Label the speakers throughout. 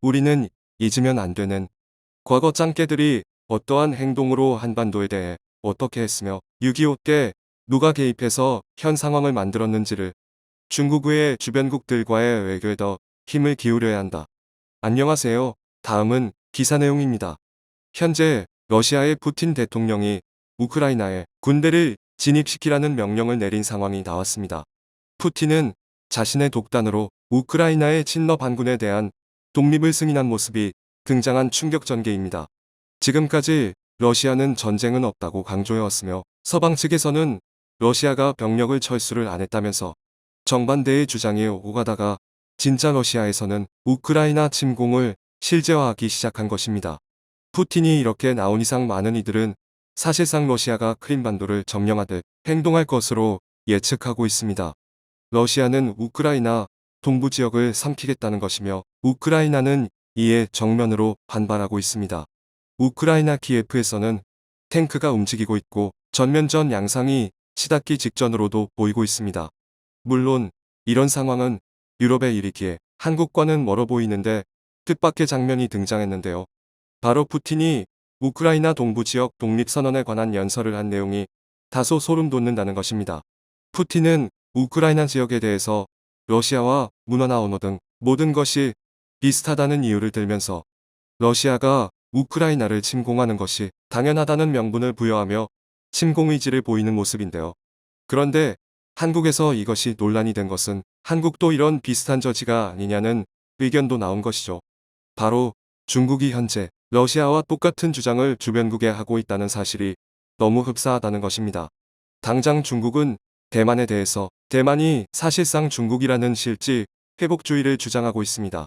Speaker 1: 우리는 잊으면 안 되는 과거 짱깨들이 어떠한 행동으로 한반도에 대해 어떻게 했으며 6.25 때 누가 개입해서 현 상황을 만들었는지를 중국의 주변국들과의 외교에 더 힘을 기울여야 한다. 안녕하세요. 다음은 기사 내용입니다. 현재 러시아의 푸틴 대통령이 우크라이나에 군대를 진입시키라는 명령을 내린 상황이 나왔습니다. 푸틴은 자신의 독단으로 우크라이나의 친러 반군에 대한 독립을 승인한 모습이 등장한 충격 전개입니다. 지금까지 러시아는 전쟁은 없다고 강조해왔으며 서방 측에서는 러시아가 병력을 철수를 안 했다면서 정반대의 주장이 오고 가다가 진짜 러시아에서는 우크라이나 침공을 실제화하기 시작한 것입니다. 푸틴이 이렇게 나온 이상 많은 이들은 사실상 러시아가 크림반도를 점령하듯 행동할 것으로 예측하고 있습니다. 러시아는 우크라이나 동부 지역을 삼키겠다는 것이며 우크라이나는 이에 정면으로 반발하고 있습니다. 우크라이나 키예프에서는 탱크가 움직이고 있고 전면전 양상이 치닫기 직전으로도 보이고 있습니다. 물론 이런 상황은 유럽의 일이기에 한국과는 멀어 보이는데 뜻밖의 장면이 등장했는데요. 바로 푸틴이 우크라이나 동부 지역 독립선언에 관한 연설을 한 내용이 다소 소름 돋는다는 것입니다. 푸틴은 우크라이나 지역에 대해서 러시아와 문화나 언어 등 모든 것이 비슷하다는 이유를 들면서 러시아가 우크라이나를 침공하는 것이 당연하다는 명분을 부여하며 침공 의지를 보이는 모습인데요. 그런데 한국에서 이것이 논란이 된 것은 한국도 이런 비슷한 저지가 아니냐는 의견도 나온 것이죠. 바로 중국이 현재 러시아와 똑같은 주장을 주변국에 하고 있다는 사실이 너무 흡사하다는 것입니다. 당장 중국은 대만에 대해서 대만이 사실상 중국이라는 실지 회복주의를 주장하고 있습니다.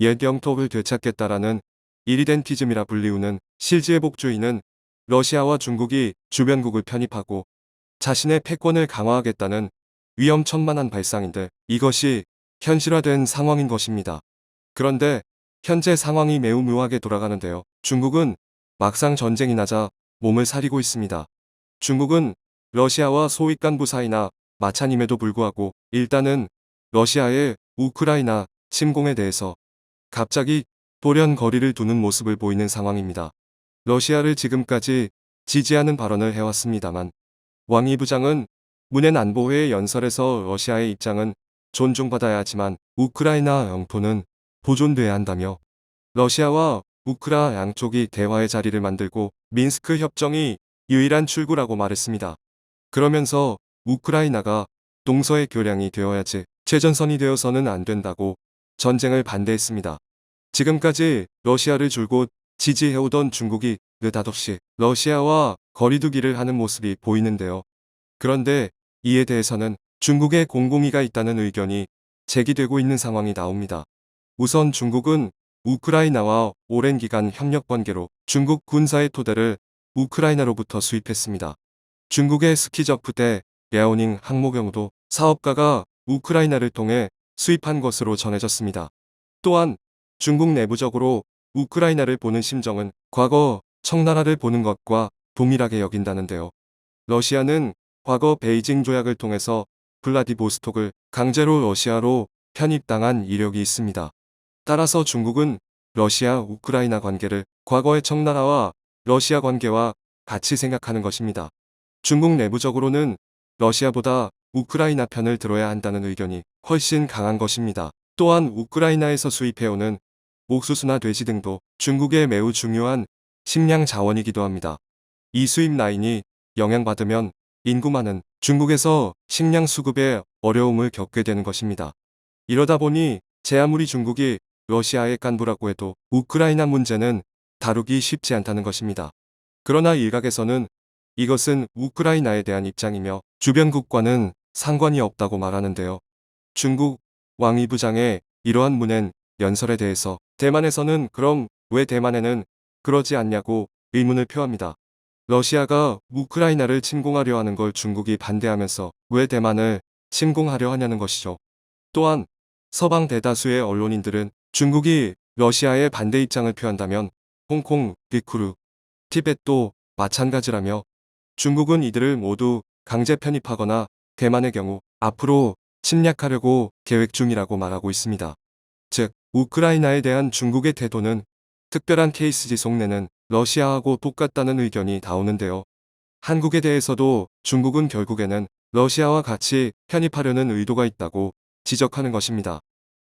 Speaker 1: 옛 영토를 되찾겠다라는 이리덴티즘이라 불리우는 실지 회복주의는 러시아와 중국이 주변국을 편입하고 자신의 패권을 강화하겠다는 위험천만한 발상인데 이것이 현실화된 상황인 것입니다. 그런데 현재 상황이 매우 묘하게 돌아가는데요. 중국은 막상 전쟁이 나자 몸을 사리고 있습니다. 중국은 러시아와 소위 간부 사이나 마찬임에도 불구하고 일단은 러시아의 우크라이나 침공에 대해서 갑자기 돌연 거리를 두는 모습을 보이는 상황입니다. 러시아를 지금까지 지지하는 발언을 해왔습니다만 왕이 부장은 문엔 안보회 연설에서 러시아의 입장은 존중받아야 하지만 우크라이나 영토는 보존돼야 한다며 러시아와 우크라 양쪽이 대화의 자리를 만들고 민스크 협정이 유일한 출구라고 말했습니다. 그러면서 우크라이나가 동서의 교량이 되어야지 최전선이 되어서는 안 된다고 전쟁을 반대했습니다. 지금까지 러시아를 줄곧 지지해오던 중국이 느닷없이 러시아와 거리두기를 하는 모습이 보이는데요. 그런데 이에 대해서는 중국의 공공의가 있다는 의견이 제기되고 있는 상황이 나옵니다. 우선 중국은 우크라이나와 오랜 기간 협력 관계로 중국 군사의 토대를 우크라이나로부터 수입했습니다. 중국의 스키적 부대 랴오닝 항모경우도 사업가가 우크라이나를 통해 수입한 것으로 전해졌습니다. 또한 중국 내부적으로 우크라이나를 보는 심정은 과거 청나라를 보는 것과 동일하게 여긴다는데요. 러시아는 과거 베이징 조약을 통해서 블라디보스톡을 강제로 러시아로 편입당한 이력이 있습니다. 따라서 중국은 러시아 우크라이나 관계를 과거의 청나라와 러시아 관계와 같이 생각하는 것입니다. 중국 내부적으로는 러시아보다 우크라이나 편을 들어야 한다는 의견이 훨씬 강한 것입니다. 또한 우크라이나에서 수입해오는 옥수수나 돼지 등도 중국의 매우 중요한 식량 자원이기도 합니다. 이 수입 라인이 영향받으면 인구 많은 중국에서 식량 수급에 어려움을 겪게 되는 것입니다. 이러다 보니 제 아무리 중국이 러시아의 간부라고 해도 우크라이나 문제는 다루기 쉽지 않다는 것입니다. 그러나 일각에서는 이것은 우크라이나에 대한 입장이며 주변국과는 상관이 없다고 말하는데요. 중국 왕이 부장의 이러한 문엔 연설에 대해서 대만에서는 그럼 왜 대만에는 그러지 않냐고 의문을 표합니다. 러시아가 우크라이나를 침공하려 하는 걸 중국이 반대하면서 왜 대만을 침공하려 하냐는 것이죠. 또한 서방 대다수의 언론인들은 중국이 러시아의 반대 입장을 표한다면 홍콩, 비쿠르, 티벳도 마찬가지라며 중국은 이들을 모두 강제 편입하거나 대만의 경우 앞으로 침략하려고 계획 중이라고 말하고 있습니다. 즉, 우크라이나에 대한 중국의 태도는 특별한 케이스지 속내는 러시아하고 똑같다는 의견이 나오는데요. 한국에 대해서도 중국은 결국에는 러시아와 같이 편입하려는 의도가 있다고 지적하는 것입니다.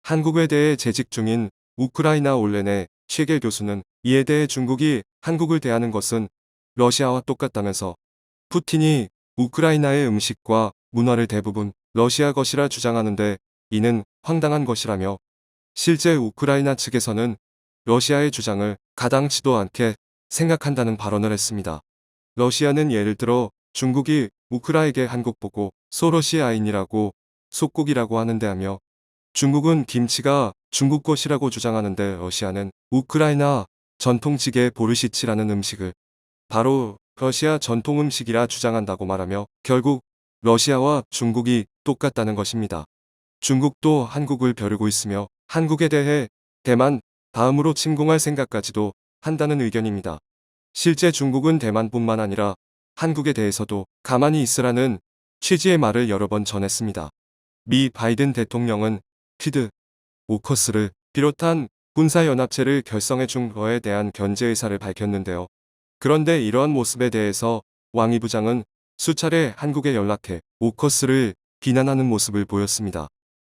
Speaker 1: 한국에 대해 재직 중인 우크라이나 올레네 셰겔 교수는 이에 대해 중국이 한국을 대하는 것은 러시아와 똑같다면서 푸틴이 우크라이나의 음식과 문화를 대부분 러시아 것이라 주장하는데 이는 황당한 것이라며 실제 우크라이나 측에서는 러시아의 주장을 가당치도 않게 생각한다는 발언을 했습니다. 러시아는 예를 들어 중국이 우크라에게 한국 보고 소러시 아인이라고 속국이라고 하는데 하며 중국은 김치가 중국 것이라고 주장하는데 러시아는 우크라이나 전통찌개 보르시치라는 음식을 바로 러시아 전통 음식이라 주장한다고 말하며 결국 러시아와 중국이 똑같다는 것입니다. 중국도 한국을 벼르고 있으며 한국에 대해 대만 다음으로 침공할 생각까지도 한다는 의견입니다. 실제 중국은 대만뿐만 아니라 한국에 대해서도 가만히 있으라는 취지의 말을 여러 번 전했습니다. 미 바이든 대통령은 퀴드, 오커스를 비롯한 군사연합체를 결성해 준 거에 대한 견제 의사를 밝혔는데요. 그런데 이러한 모습에 대해서 왕이 부장은 수차례 한국에 연락해 오커스를 비난하는 모습을 보였습니다.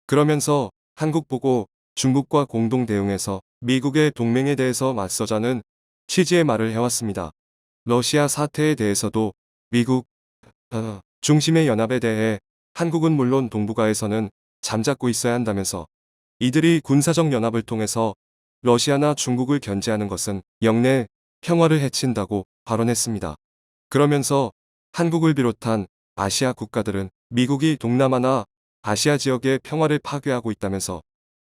Speaker 1: 그러면서 한국 보고 중국과 공동 대응해서 미국의 동맹에 대해서 맞서자는 취지의 말을 해왔습니다. 러시아 사태에 대해서도 미국 어, 중심의 연합에 대해 한국은 물론 동북아에서는 잠잡고 있어야 한다면서 이들이 군사적 연합을 통해서 러시아나 중국을 견제하는 것은 영내 평화를 해친다고 발언했습니다. 그러면서 한국을 비롯한 아시아 국가들은 미국이 동남아나 아시아 지역의 평화를 파괴하고 있다면서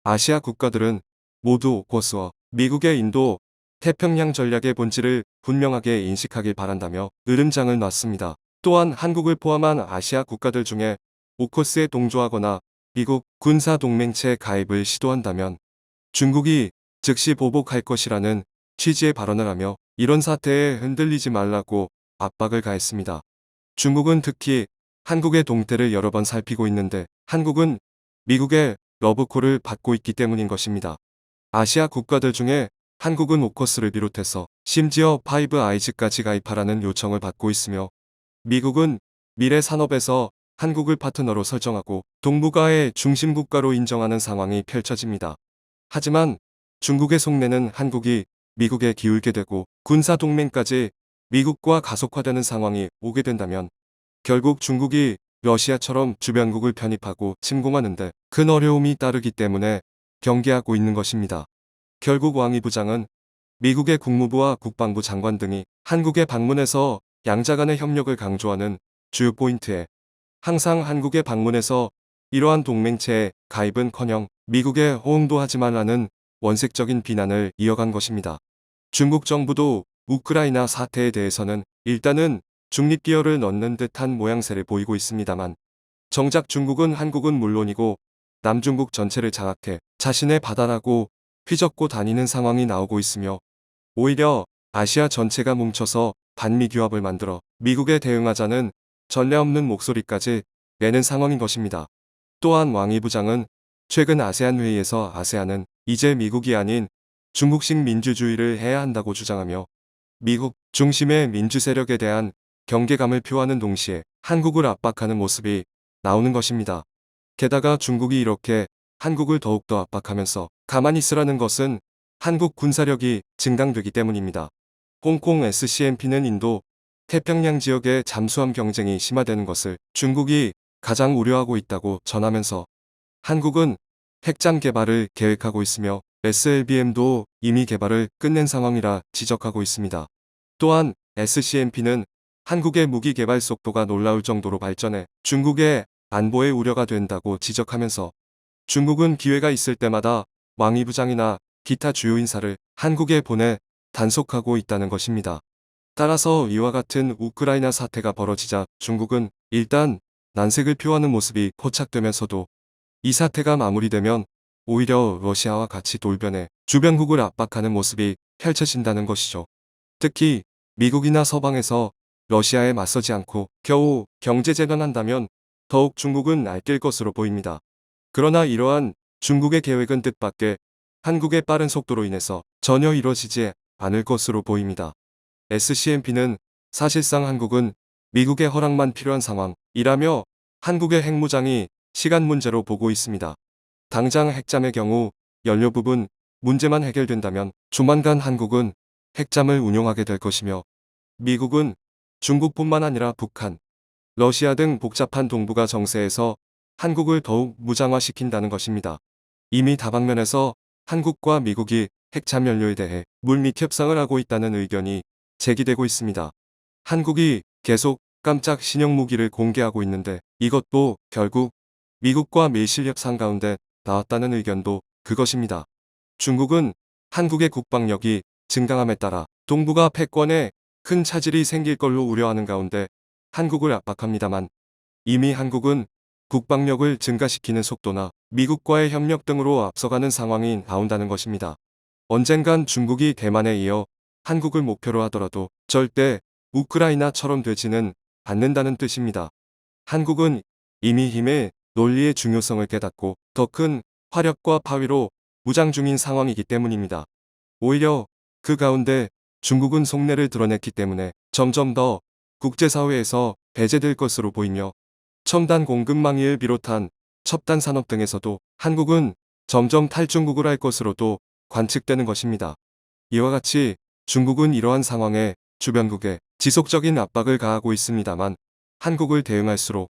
Speaker 1: 아시아 국가들은 모두 오코스와 미국의 인도 태평양 전략의 본질을 분명하게 인식하길 바란다며 으름장을 놨습니다. 또한 한국을 포함한 아시아 국가들 중에 오코스에 동조하거나 미국 군사 동맹체 가입을 시도한다면 중국이 즉시 보복할 것이라는 취지의 발언을 하며 이런 사태에 흔들리지 말라고 압박을 가했습니다. 중국은 특히 한국의 동태를 여러 번 살피고 있는데 한국은 미국의 러브콜을 받고 있기 때문인 것입니다. 아시아 국가들 중에 한국은 오커스를 비롯해서 심지어 파이브 아이즈까지 가입하라는 요청을 받고 있으며 미국은 미래 산업에서 한국을 파트너로 설정하고 동북아의 중심 국가로 인정하는 상황이 펼쳐집니다. 하지만 중국의 속내는 한국이 미국에 기울게 되고 군사 동맹까지 미국과 가속화되는 상황이 오게 된다면 결국 중국이 러시아처럼 주변국을 편입하고 침공하는데 큰 어려움이 따르기 때문에 경계하고 있는 것입니다. 결국 왕이 부장은 미국의 국무부와 국방부 장관 등이 한국에 방문해서 양자 간의 협력을 강조하는 주요 포인트에 항상 한국에 방문해서 이러한 동맹체에 가입은커녕 미국에 호응도 하지 말라는 원색적인 비난을 이어간 것입니다. 중국 정부도 우크라이나 사태에 대해서는 일단은 중립기여를 넣는 듯한 모양새를 보이고 있습니다만 정작 중국은 한국은 물론이고 남중국 전체를 장악해 자신의 바다라고 휘젓고 다니는 상황이 나오고 있으며 오히려 아시아 전체가 뭉쳐서 반미 규합을 만들어 미국에 대응하자는 전례 없는 목소리까지 내는 상황인 것입니다. 또한 왕이 부장은 최근 아세안 회의에서 아세안은 이제 미국이 아닌 중국식 민주주의를 해야 한다고 주장하며 미국 중심의 민주 세력에 대한 경계감을 표하는 동시에 한국을 압박하는 모습이 나오는 것입니다. 게다가 중국이 이렇게 한국을 더욱더 압박하면서 가만히 있으라는 것은 한국 군사력이 증강되기 때문입니다. 홍콩 SCMP는 인도 태평양 지역의 잠수함 경쟁이 심화되는 것을 중국이 가장 우려하고 있다고 전하면서 한국은 핵잠 개발을 계획하고 있으며 SLBM도 이미 개발을 끝낸 상황이라 지적하고 있습니다. 또한 SCMP는 한국의 무기 개발 속도가 놀라울 정도로 발전해 중국의 안보에 우려가 된다고 지적하면서 중국은 기회가 있을 때마다 왕이 부장이나 기타 주요 인사를 한국에 보내 단속하고 있다는 것입니다. 따라서 이와 같은 우크라이나 사태가 벌어지자 중국은 일단 난색을 표하는 모습이 포착되면서도 이 사태가 마무리되면 오히려 러시아와 같이 돌변해 주변국을 압박하는 모습이 펼쳐진다는 것이죠. 특히 미국이나 서방에서 러시아에 맞서지 않고 겨우 경제재단한다면 더욱 중국은 알뜰 것으로 보입니다. 그러나 이러한 중국의 계획은 뜻밖의 한국의 빠른 속도로 인해서 전혀 이루어지지 않을 것으로 보입니다. SCMP는 사실상 한국은 미국의 허락만 필요한 상황이라며 한국의 핵무장이 시간 문제로 보고 있습니다. 당장 핵잠의 경우 연료 부분 문제만 해결된다면 조만간 한국은 핵잠을 운용하게 될 것이며 미국은 중국뿐만 아니라 북한, 러시아 등 복잡한 동북아 정세에서 한국을 더욱 무장화시킨다는 것입니다. 이미 다방면에서 한국과 미국이 핵잠 연료에 대해 물밑 협상을 하고 있다는 의견이 제기되고 있습니다. 한국이 계속 깜짝 신형 무기를 공개하고 있는데 이것도 결국 미국과 밀실 협상 가운데 나왔다는 의견도 그것입니다. 중국은 한국의 국방력이 증강함에 따라 동북아 패권에 큰 차질이 생길 걸로 우려하는 가운데 한국을 압박합니다만 이미 한국은 국방력을 증가시키는 속도나 미국과의 협력 등으로 앞서가는 상황이 나온다는 것입니다. 언젠간 중국이 대만에 이어 한국을 목표로 하더라도 절대 우크라이나처럼 되지는 않는다는 뜻입니다. 한국은 이미 힘의 논리의 중요성을 깨닫고 더 큰 화력과 파위로 무장 중인 상황이기 때문입니다. 오히려 그 가운데 중국은 속내를 드러냈기 때문에 점점 더 국제사회에서 배제될 것으로 보이며 첨단 공급망을 비롯한 첩단 산업 등에서도 한국은 점점 탈중국을 할 것으로도 관측되는 것입니다. 이와 같이 중국은 이러한 상황에 주변국에 지속적인 압박을 가하고 있습니다만 한국을 대응할수록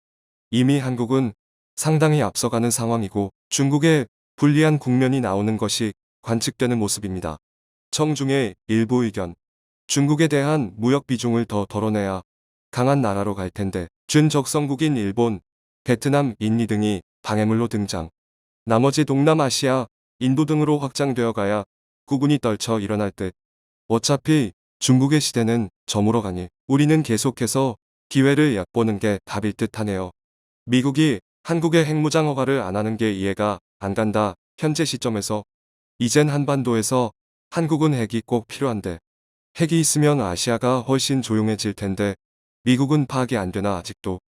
Speaker 1: 이미 한국은 상당히 앞서가는 상황이고 중국의 불리한 국면이 나오는 것이 관측되는 모습입니다. 청중의 일부 의견. 중국에 대한 무역 비중을 더 덜어내야 강한 나라로 갈 텐데 준적성국인 일본, 베트남, 인리 등이 방해물로 등장. 나머지 동남아시아, 인도 등으로 확장되어 가야 구분이 떨쳐 일어날 듯. 어차피 중국의 시대는 저물어 가니 우리는 계속해서 기회를 얕보는 게 답일 듯 하네요. 미국이 한국의 핵무장 허가를 안 하는 게 이해가 안 간다. 현재 시점에서 이젠 한반도에서 한국은 핵이 꼭 필요한데 핵이 있으면 아시아가 훨씬 조용해질 텐데 미국은 파악이 안 되나 아직도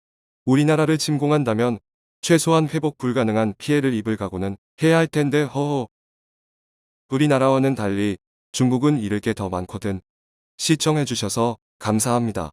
Speaker 1: 우리나라를 침공한다면 최소한 회복 불가능한 피해를 입을 각오는 해야 할 텐데 허허 우리나라와는 달리 중국은 잃을 게 더 많거든 시청해주셔서 감사합니다.